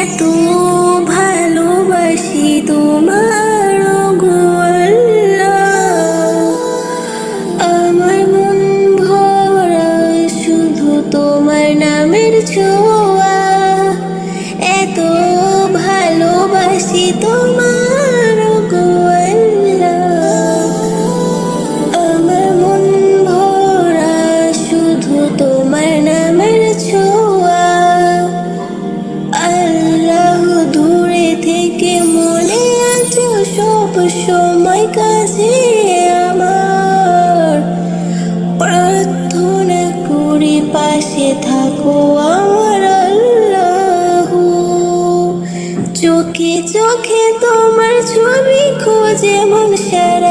এত ভালোবাসি তোমার আমার মন ভরা শুধু তোমার নামের ছোঁয়া। এত ভালোবাসি তোমার সব সময় কাছে আমার। প্রার্থনা করি পাশে থাকো আমার আল্লাহ। চোখে চোখে তোমার ছবি খোঁজে মন সারা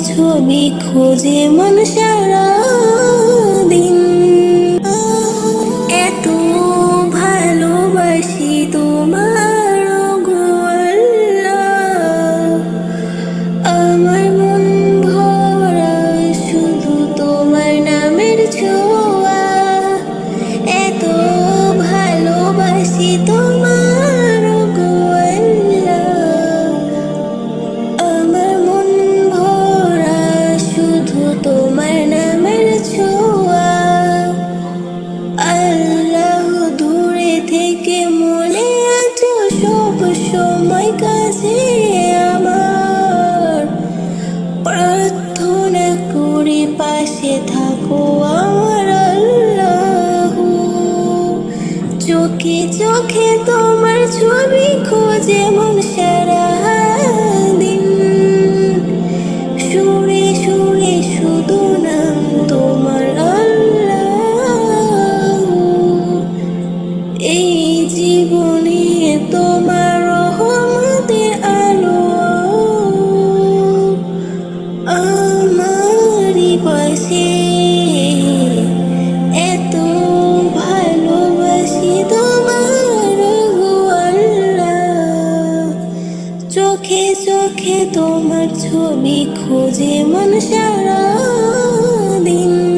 ছবি খোঁজে মন সারা দিন। সময় আমার প্রার্থনা পাশে থাকো আমার চোখে চোখে তোমার ছবি খোঁজে চোখে তোমার ছবি খোঁজে মন সারা দিন